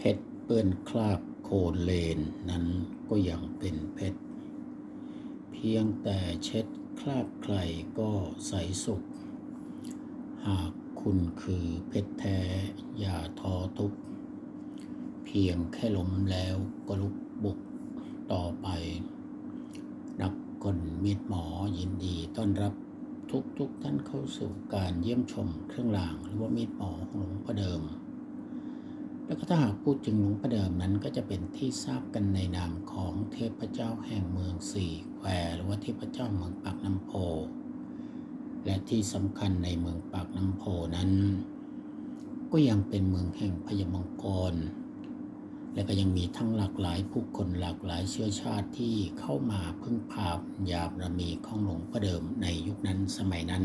เพชรเปื้อนคราบโคนเลนนั้นก็ยังเป็นเพชร เพียงแต่เช็ดคราบใครก็ใสสุข หากคุณคือเพชรแท้อย่าท้อทุก เพียงแค่ล้มแล้วก็ลุกบุกต่อไป นักกลมีดหมอยินดีต้อนรับทุกทุกท่านเข้าสู่การเยี่ยมชมเครื่องรางหรือว่ามีดหมอของหลวงพ่อเดิม แล้วก็ถ้าหากพูดถึงหลวงพ่อเดิมนั้นก็จะเป็นที่ทราบกันในนามของเทพเจ้าแห่งเมืองสี่แควหรือว่าเทพเจ้าเมืองปากน้ำโพ และที่สำคัญในเมืองปากน้ำโพนั้น ก็ยังเป็นเมืองแห่งพญมงกร และก็ยังมีทั้งหลากหลายผู้คนหลากหลายเชื้อชาติที่เข้ามาพึ่งพาปัญาบารมีของหลวงพ่อเดิมในยุคนั้นสมัยนั้น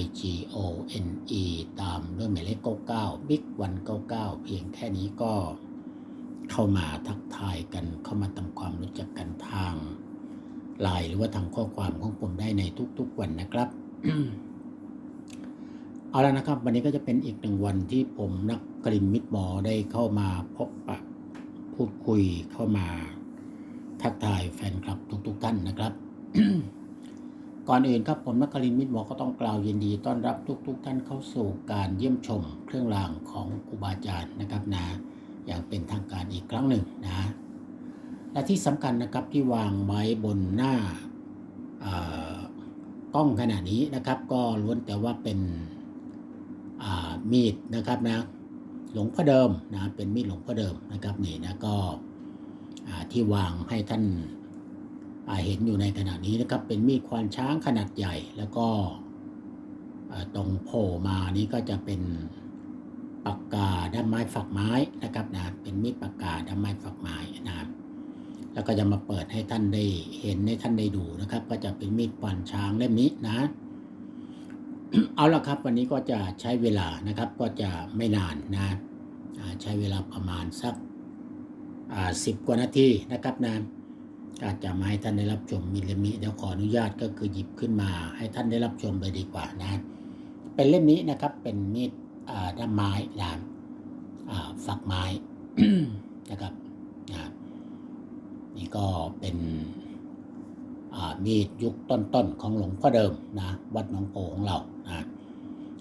I G O N E ตามด้วยหมายเลข 99 Big 199 เพียงแค่นี้ก็เข้ามาทักทายกันเข้ามาทำความรู้จักกันทางไลน์หรือว่าทางข้อความของผมได้ในทุกๆวันนะครับเอาละนะครับ วันนี้ก็จะเป็นอีกหนึ่งวันที่ผมนักกลินมิตรหมอได้เข้ามาพบปะพูดคุยเข้ามาทักทายแฟนคลับทุกๆท่านนะครับ ก่อนอื่นครับผมนักกลินมิตรหมอก็ต้องกล่าวยินดี ต้อนรับทุกๆท่านเข้าสู่การเยี่ยมชมเครื่องรางของครูบาอาจารย์นะครับนะอย่างเป็นทางการอีกครั้งหนึ่งนะ และที่สำคัญนะครับที่วางไว้บนหน้ากล้องขณะนี้นะครับ ก็ล้วนแต่ว่าเป็นมีดนะครับนะหลวงพ่อเดิมนะเป็นมีดหลวงพ่อเดิมนะครับนี่นะก็ที่วางให้ท่าน เห็นอยู่ในขณะนี้นะครับเป็นมีดควานช้างขนาดใหญ่ แล้วก็ตรงโผล่มานี้ก็จะเป็นปากกาด้ามไม้ฝักไม้นะครับนะเป็นมีดปากกาด้ามไม้ฝักไม้นะครับแล้วก็จะมาเปิดให้ท่านได้เห็นให้ท่านได้ดูนะครับ ก็จะเป็นมีดควานช้างเล่มนี้นะ เอาละครับ วันนี้ก็จะใช้เวลานะครับ ก็จะไม่นานนะใช้เวลาประมาณสักสิบกว่านาทีนะครับนะ ก็จจะมาให้ท่านได้รับชมมีเลมนี้เดี๋ยวขออนุญาตก็คือหยิบขึ้นมา ให้ท่านได้รับชมเลยดีกว่านะ เป็นเล่มนี้นะครับเป็นมีดด้ามไม้นะอ่าฝักไม้นะครับนะนี่ก็เป็นมีดยุคต้นๆของหลวงพ่อเดิมนะวัดหนองโพของเรานะ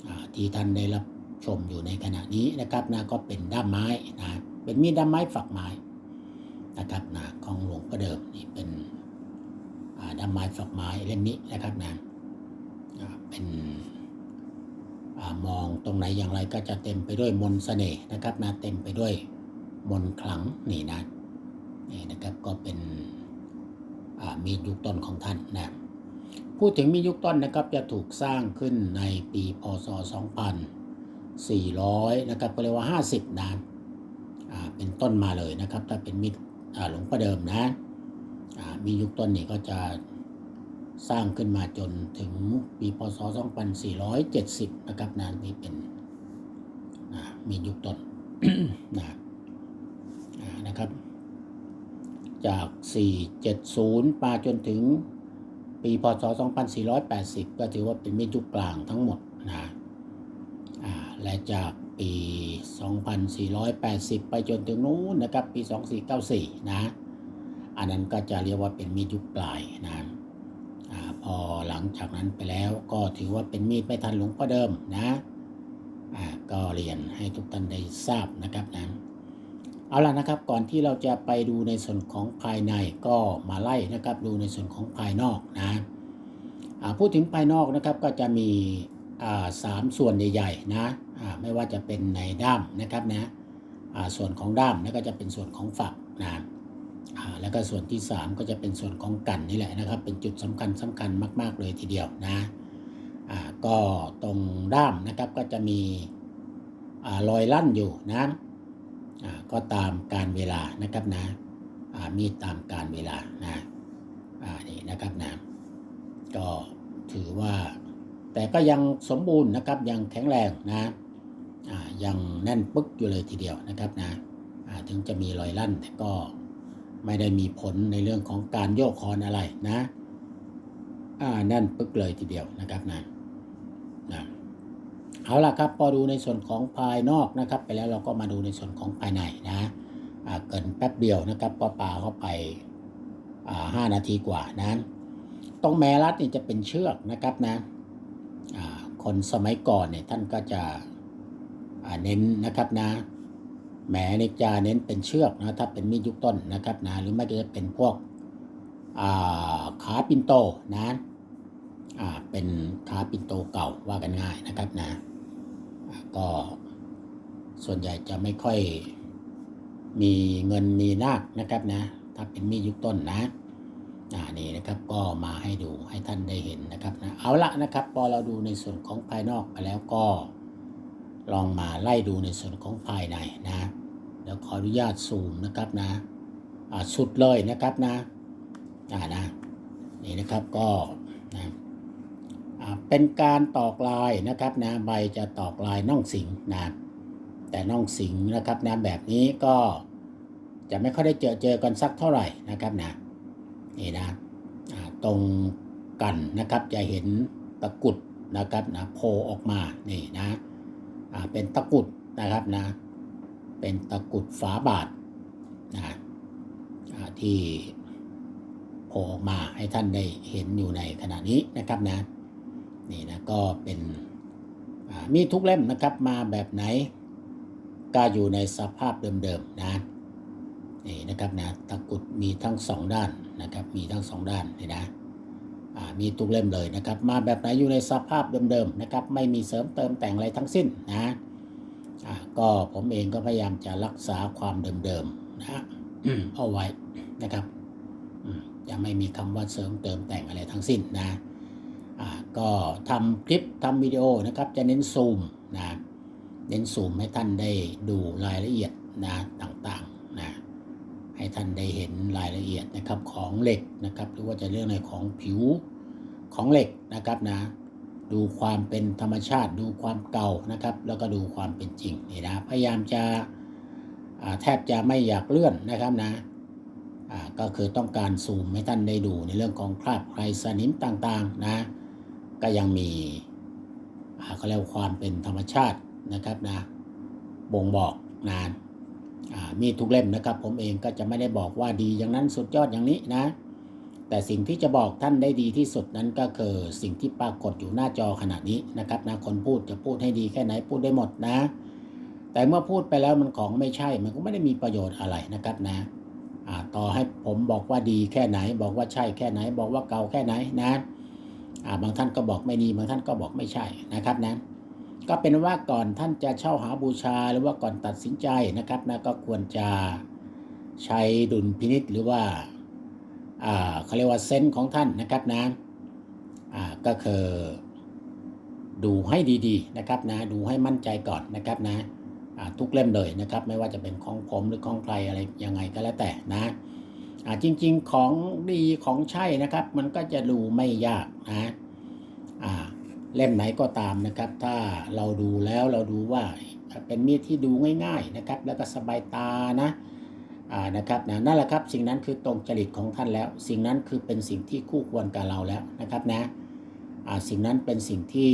อ่าที่ท่านได้รับชมอยู่ในขณะนี้นะครับนะก็เป็นด้ามไม้นะเป็นมีดด้ามไม้ฝักไม้ นะครับนะของหลวงพ่อเดิมนี่เป็นด้ามไม้ฝักไม้เล่มนี้นะครับนะเป็นอมองตรงไหนอย่างไรก็จะเต็มไปด้วยมนต์เสน่ห์นะครับนะเต็มไปด้วยมนขลังนี่นะนี่นะครับก็เป็นมีดยุคต้นของท่านนะพูดถึงมียุคต้นนะครับจะถูกสร้างขึ้นในปีพศ 2400 นะครับก็เรียกว่า 50นะอ่าเป็นต้นมาเลยนะครับ ถ้าเป็นมีด หลวงพ่อเดิมนะอ่ามียุคต้นนี่ก็จะสร้างขึ้นมาจนถึงปีพศ 2470 นะครับนะนี่เป็นมียุคต้นนะนะครับ จาก 470 มาจนถึงปีพศ 2480 ก็ถือว่าเป็นมียุคกลางทั้งหมดนะและจาก ปี 2480 ไปจนถึงนู้นนะครับ ปี 2494 นะ อันนั้นก็จะเรียกว่าเป็นมีดยุคปลายนะอพอหลังจากนั้นไปแล้วก็ถือว่าเป็นมีดไม่ทันหลวงพ่อเดิมนะก็เรียนให้ทุกท่านได้ทราบนะครับนะเอาล่ะนะครับก่อนที่เราจะไปดูในส่วนของภายในก็มาไล่นะครับดูในส่วนของภายนอกนะพูดถึงภายนอกนะครับก็จะมีสามส่วนใหญ่ๆนะ ไม่ว่าจะเป็นในด้ามนะครับนะส่วนของด้ามแล้วก็จะเป็นส่วนของฝักนะแล้วก็ส่วนที่ 3 ก็จะเป็นส่วนของกันนี่แหละนะครับ เป็นจุดสำคัญสำคัญมาก ๆ เลยทีเดียวนะก็ตรงด้ามนะครับก็จะมีอรอยลั่นอยู่นะก็ตามการเวลานะครับนะมีตามการเวลานะนี่นะครับนะก็ถือว่าแต่ก็ยังสมบูรณ์นะครับยังแข็งแรงนะ ยังแน่นปึ๊กอยู่เลยทีเดียวนะครับนะอาถึงจะมีรอยลั่นแต่ก็ไม่ได้มีผลในเรื่องของการโยกคอนอะไรนะแน่นปึ๊กเลยทีเดียวนะครับนะนะเอาล่ะครับพอดูในส่วนของภายนอกนะครับ ไปแล้วเราก็มาดูในส่วนของภายในนะเกินแป๊บเดียวนะครับก็ปาเข้าไปห้านาทีกว่านะตรงแมรัดนี่จะเป็นเชือกนะครับนะคนสมัยก่อนเนี่ยท่านก็จะ เน้นนะครับนะแหมนี่จะเน้นเป็นเชือกนะถ้าเป็นมีดยุคต้นนะครับนะหรือไม่ก็จะเป็นพวกอ่าขาปินโตนะอ่าเป็นขาปินโตเก่าว่ากันง่ายนะครับนะก็ส่วนใหญ่จะไม่ค่อยมีเงินมีนาคนะครับนะ ถ้าเป็นมีดยุคต้นนะอ่านี่นะครับก็มาให้ดูให้ท่านได้เห็นนะครับนะเอาละนะครับ พอเราดูในส่วนของภายนอกไปแล้วก็ ลองมาไล่ดูในส่วนของภายในนะเดี๋ยวขออนุญาตซูมนะครับนะสุดเลยนะครับนะอ่านะนี่นะครับก็นะเป็นการตอกลายนะครับนะใบจะตอกลายน่องสิงนะแต่น่องสิงนะครับนะแบบนี้ก็จะไม่ค่อยได้เจอเจอกันสักเท่าไหร่นะครับนะนี่นะตรงกันนะครับจะเห็นตะกุดนะครับนะโผล่ออกมานี่นะ เป็นตะกุดนะครับนะ เป็นตะกุดฝาบาทนะที่โผล่ออกมาให้ท่านได้เห็นอยู่ในขณะนี้นะครับนะนี่นะก็เป็นมีทุกเล่มนะครับมาแบบไหนก็อยู่ในสภาพเดิมๆนะนี่นะครับนะตะกุดมีทั้งสองด้านนะครับ มีทั้งสองด้านนี่นะ มีทุกเล่มเลยนะครับ มาแบบไหนอยู่ในสภาพเดิมๆนะครับ ไม่มีเสริมเติมแต่งอะไรทั้งสิ้นนะก็ผมเองก็พยายามจะรักษาความเดิมๆนะเอาไว้นะครับจะไม่มีคำว่าเสริมเติมแต่งอะไรทั้งสิ้นนะก็ทำคลิปทำวิดีโอนะครับจะเน้นซูมนะเน้นซูมให้ท่านได้ดูรายละเอียดนะต่างๆ ให้ท่านได้เห็นรายละเอียดนะครับของเหล็กนะครับหรือว่าจะเรื่องในของผิวของเหล็กนะครับนะ ดูความเป็นธรรมชาติ ดูความเก่านะครับ แล้วก็ดูความเป็นจริงนี่นะพยายามจะแทบจะไม่อยากเลื่อนนะครับนะก็คือต้องการซูมให้ท่านได้ดูในเรื่องของคราบไครสนิมต่างๆนะ ก็ยังมีเขาเรียกว่าความเป็นธรรมชาตินะครับนะบ่งบอกนาน มีทุกเล่มนะครับ ผมเองก็จะไม่ได้บอกว่าดีอย่างนั้นสุดยอดอย่างนี้นะ แต่สิ่งที่จะบอกท่านได้ดีที่สุดนั้นก็คือสิ่งที่ปรากฏอยู่หน้าจอขณะนี้นะครับนะคนพูดจะพูดให้ดีแค่ไหนพูดได้หมดนะ แต่เมื่อพูดไปแล้วมันของไม่ใช่ มันก็ไม่ได้มีประโยชน์อะไรนะครับนะต่อให้ผมบอกว่าดีแค่ไหน บอกว่าใช่แค่ไหน บอกว่าเก่าแค่ไหนนะบางท่านก็บอกไม่ดีบางท่านก็บอกไม่ใช่นะครับนะ ก็เป็นว่าก่อนท่านจะเช่าหาบูชาหรือว่าก่อนตัดสินใจนะครับนะก็ควรจะใช้ดุลพินิษหรือว่าอ่าเขาเรียกว่าเซนส์ของท่านนะครับนะอ่าก็คือดูให้ดีๆนะครับนะดูให้มั่นใจก่อนนะครับนะอ่าทุกเล่มเลยนะครับ ไม่ว่าจะเป็นของผมหรือของใครอะไรยังไงก็แล้วแต่นะอ่าจริง ๆของดีของใช่นะครับ มันก็จะดูไม่ยากนะอ่า เล่มไหนก็ตามนะครับ ถ้าเราดูแล้วเราดูว่าเป็นมีดที่ดูง่าย ๆนะครับ แล้วก็สบายตานะอ่านะครับนะนั่นแหละครับ สิ่งนั้นคือตรงจริตของท่านแล้ว สิ่งนั้นคือเป็นสิ่งที่คู่ควรกับเราแล้วนะครับนะอ่าสิ่งนั้นเป็นสิ่งที่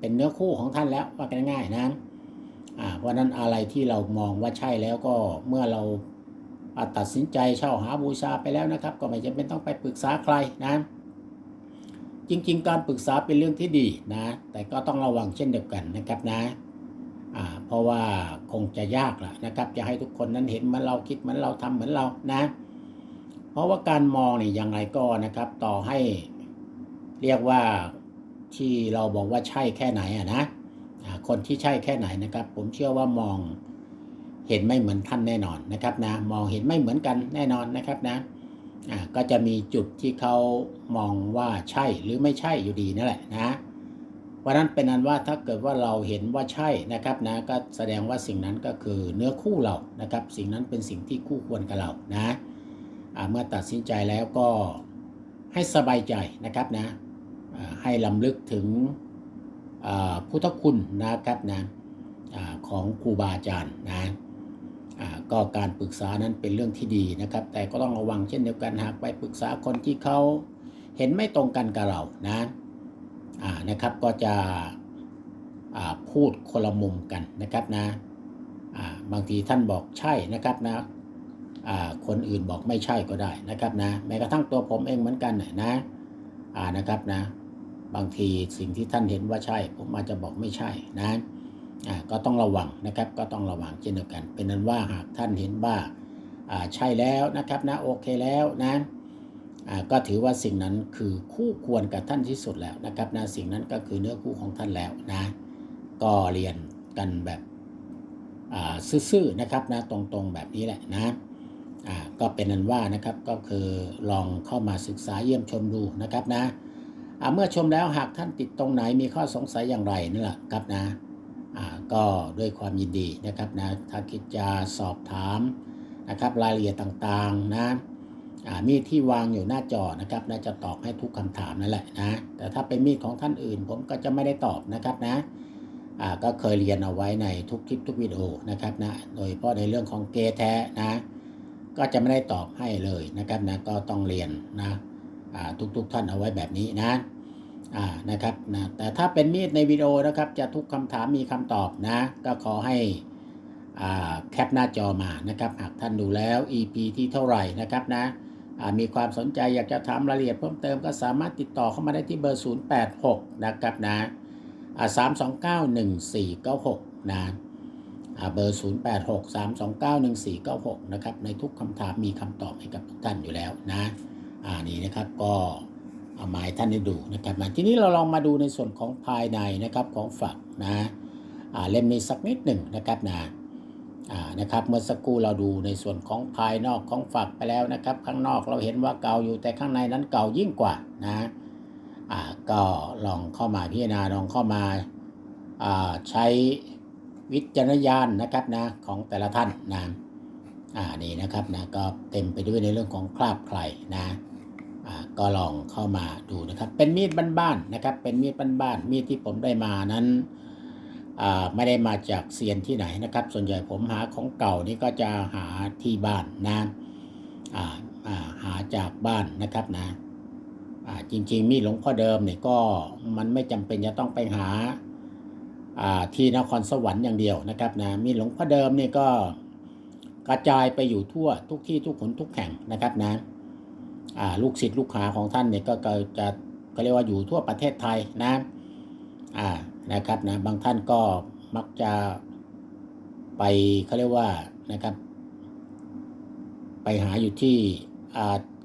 เป็นเนื้อคู่ของท่านแล้วว่ากันง่ายนะอ่าเพราะนั้นอะไรที่เรามองว่าใช่แล้วก็เมื่อเราตัดสินใจเช่าหาบูชาไปแล้วนะครับ ก็ไม่จำเป็นต้องไปปรึกษาใครนะ จริง ๆ การปรึกษาเป็นเรื่องที่ดีนะ แต่ก็ต้องระวังเช่นเดียวกันนะครับนะเพราะว่าคงจะยากละนะครับ จะให้ทุกคนนั้นเห็นเหมือนเราคิดเหมือนเราทำเหมือนเรานะ เพราะว่าการมองนี่ยังไงก็นะครับ ต่อให้เรียกว่าที่เราบอกว่าใช่แค่ไหนอะนะคนที่ใช่แค่ไหนนะครับ ผมเชื่อว่ามองเห็นไม่เหมือนท่านแน่นอนนะครับนะ มองเห็นไม่เหมือนกันแน่นอนนะครับนะ ก็จะมีจุดที่เขามองว่าใช่หรือไม่ใช่อยู่ดีนั่นแหละนะเพราะนั้นเป็นอันว่าถ้าเกิดว่าเราเห็นว่าใช่นะครับนะก็แสดงว่าสิ่งนั้นก็คือเนื้อคู่เรานะครับ สิ่งนั้นเป็นสิ่งที่คู่ควรกับเรานะเมื่อตัดสินใจแล้วก็ให้สบายใจนะครับนะให้ลำลึกถึงพุทธคุณนะครับนะอของครูบาอาจารย์นะ ก็การปรึกษานั้นเป็นเรื่องที่ดีนะครับ แต่ก็ต้องระวังเช่นเดียวกันหากไปปรึกษาคนที่เขาเห็นไม่ตรงกันกับเรานะอ่านะครับก็จะอ่าพูดคนละมุมกันนะครับนะอ่าบางทีท่านบอกใช่นะครับนะอ่าคนอื่นบอกไม่ใช่ก็ได้นะครับนะแม้กระทั่งตัวผมเองเหมือนกันนะนะอ่านะครับนะบางทีสิ่งที่ท่านเห็นว่าใช่ ผมอาจจะบอกไม่ใช่นะ ก็ต้องระวังนะครับ ก็ต้องระวังเช่นเดียวกัน เป็นนั้นว่าหากท่านเห็นว่าอ่าใช่แล้วนะครับนะโอเคแล้วนะอ่าก็ถือว่าสิ่งนั้นคือคู่ควรกับท่านที่สุดแล้วนะครับนะสิ่งนั้นก็คือเนื้อคู่ของท่านแล้วนะก็เรียนกันแบบอ่าซื่อๆนะครับนะตรงๆแบบนี้แหละนะอ่าก็เป็นนั้นว่านะครับก็คือลองเข้ามาศึกษาเยี่ยมชมดูนะครับนะอ่าเมื่อชมแล้วหากท่านติดตรงไหนมีข้อสงสัยอย่างไรนี่นแหละครับนะ ก็ด้วยความยินดีนะครับนะถ้าคิดจะสอบถามนะครับรายละเอียดต่างๆนะมีดที่วางอยู่หน้าจอนะครับนะจะตอบให้ทุกคำถามนั่นแหละนะแต่ถ้าเป็นมีดของท่านอื่น ผมก็จะไม่ได้ตอบนะครับนะก็เคยเรียนเอาไว้ในทุกคลิปทุกวิดีโอนะครับนะโดยเฉพาะในเรื่องของเกแท้นะก็จะไม่ได้ตอบให้เลยนะครับนะก็ต้องเรียนนะทุกๆทท่านเอาไว้แบบนี้นะ นะครับนะแต่ถ้าเป็นมีดในวิดีโอนะครับ จะทุกคำถามมีคำตอบนะ ก็ขอให้แคปหน้าจอมานะครับ หากท่านดูแล้ว EP ที่เท่าไหร่นะครับนะมีความสนใจอยากจะถามรายละเอียดเพิ่มเติมก็สามารถติดต่อเข้ามาได้ที่เบอร์ 086 นะครับนะสามสอ่า3291496นะอ่าหกนะเบอร์ 0863291496 นะครับ ในทุกคำถามมีคำตอบให้กับทุกท่านอยู่แล้วนะ อ่า นี่นะครับก็ เอามาให้ท่านได้ดูนะครับมาทีนี้เราลองมาดูในส่วนของภายในนะครับของฝักนะอ่าเล่มนี้สักนิดหนึ่งนะครับนะอ่านะครับเมื่อสักครู่เราดูในส่วนของภายนอกของฝักไปแล้วนะครับ ข้างนอกเราเห็นว่าเก่าอยู่แต่ข้างในนั้นเก่ายิ่งกว่านะอ่าก็ลองเข้ามาพิจารณาลองเข้ามาอ่าใช้วิจารณญาณนะครับนะของแต่ละท่านนะอ่านี่นะครับนะก็เต็มไปด้วยในเรื่องของคราบใครนะ ก็ลองเข้ามาดูนะครับ เป็นมีดบ้านๆนะครับ เป็นมีดบ้านๆมีดที่ผมได้มานั้นไม่ได้มาจากเซียนที่ไหนนะครับ ส่วนใหญ่ผมหาของเก่านี่ก็จะหาที่บ้านนะหาจากบ้านนะครับนะจริงๆมีดหลวงพ่อเดิมเนี่ยก็มันไม่จำเป็นจะต้องไปหาที่นครสวรรค์อย่างเดียวนะครับนะมีดหลวงพ่อเดิมเนี่ยก็กระจายไปอยู่ทั่วทุกที่ทุกคนทุกแห่งนะครับนะ ลูกศิษย์ลูกหาของท่านเนี่ยก็จะก็เรียกว่าอยู่ทั่วประเทศไทยนะอ่านะครับนะบางท่านก็มักจะไปเขาเรียกว่านะครับ ไปหาอยู่ที่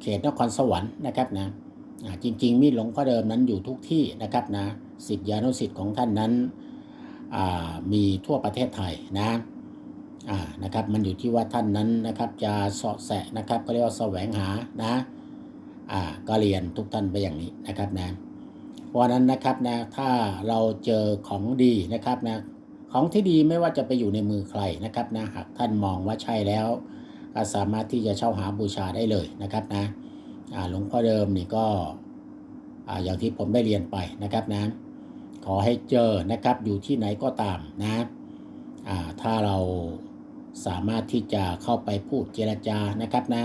เขตนครสวรรค์นะครับนะจริง ๆ มีหลวงพ่อเดิมนั้นอยู่ทุกที่นะครับนะสิทธิานุสิทธิ์ของท่านนั้นมีทั่วประเทศไทยนะนะครับมันอยู่ที่ว่าท่านนั้นนะครับจะเสาะแสะนะครับก็เรียกว่าแสวงหานะ ก็เรียนทุกท่านไปอย่างนี้นะครับนะเพราะนั้นนะครับนะถ้าเราเจอของดีนะครับนะของที่ดีไม่ว่าจะไปอยู่ในมือใครนะครับนะหากท่านมองว่าใช่แล้วก็สามารถที่จะเช่าหาบูชาได้เลยนะครับนะหลวงพ่อเดิมนี่ก็อย่างที่ผมได้เรียนไปนะครับนะขอให้เจอนะครับอยู่ที่ไหนก็ตามนะถ้าเราสามารถที่จะเข้าไปพูดเจรจานะครับนะ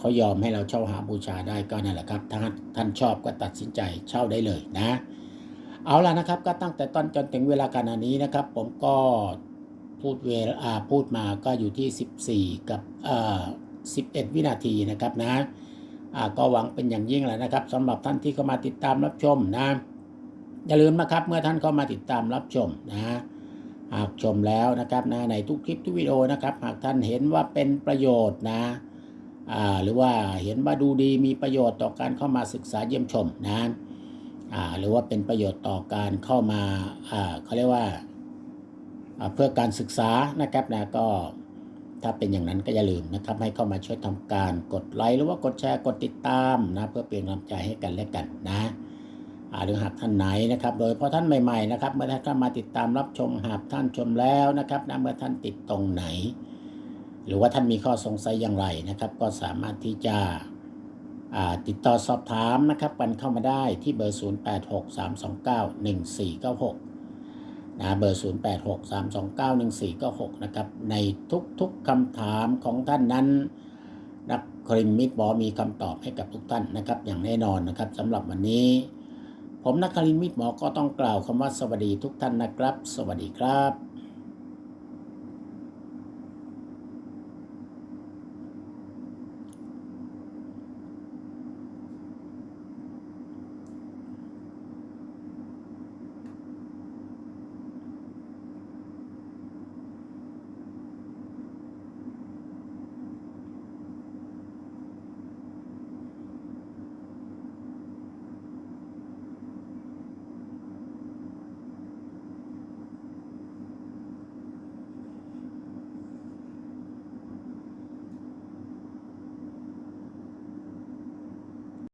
เขายอมให้เราเช่าหาบูชาได้ก็นั่นแหละครับถ้าท่านชอบก็ตัดสินใจเช่าได้เลยนะ เอาล่ะนะครับ ก็ตั้งแต่ตอนจนถึงเวลาการนี้นะครับ ผมก็พูดเวลาพูดมาก็อยู่ที่ 14 กับเอ่อ11 วินาทีนะครับนะก็หวังเป็นอย่างยิ่งแหละนะครับสำหรับท่านที่เข้ามาติดตามรับชมนะอย่าลืมนะครับเมื่อท่านเข้ามาติดตามรับชมนะหากชมแล้วนะครับนะในทุกคลิปทุกวิดีโอนะครับ หากท่านเห็นว่าเป็นประโยชน์นะ หรือว่าเห็นว่าดูดีมีประโยชน์ต่อการเข้ามาศึกษาเยี่ยมชมนะหรือว่าเป็นประโยชน์ต่อการเข้ามาเขาเรียกว่าเพื่อการศึกษานะครับนะก็ถ้าเป็นอย่างนั้นก็อย่าลืมนะครับ ให้เข้ามาช่วยทำการกดไลค์หรือว่ากดแชร์กดติดตามนะเพื่อเป็นกำลังใจให้กันและกันนะหรือหากท่านไหนนะครับ โดยเพราะท่านใหม่ๆนะครับ เมื่อท่านมาติดตามรับชมหากท่านชมแล้วนะครับนะเมื่อท่านติดตรงไหน หรือว่าท่านมีข้อสงสัยอย่างไรนะครับ ก็สามารถที่จะติดต่อสอบถามนะครับกันเข้ามาได้ที่เบอร์ 0863291496นะเบอร์ 0863291496 นะครับ ในทุกๆคำถามของท่านนั้น นักคริมมิตรบอมีคำตอบให้กับทุกท่านนะครับ อย่างแน่นอนนะครับสำหรับวันนี้ ผมนักครินมิตรหมอก็ต้องกล่าวคำว่าสวัสดีทุกท่านนะครับ สวัสดีครับ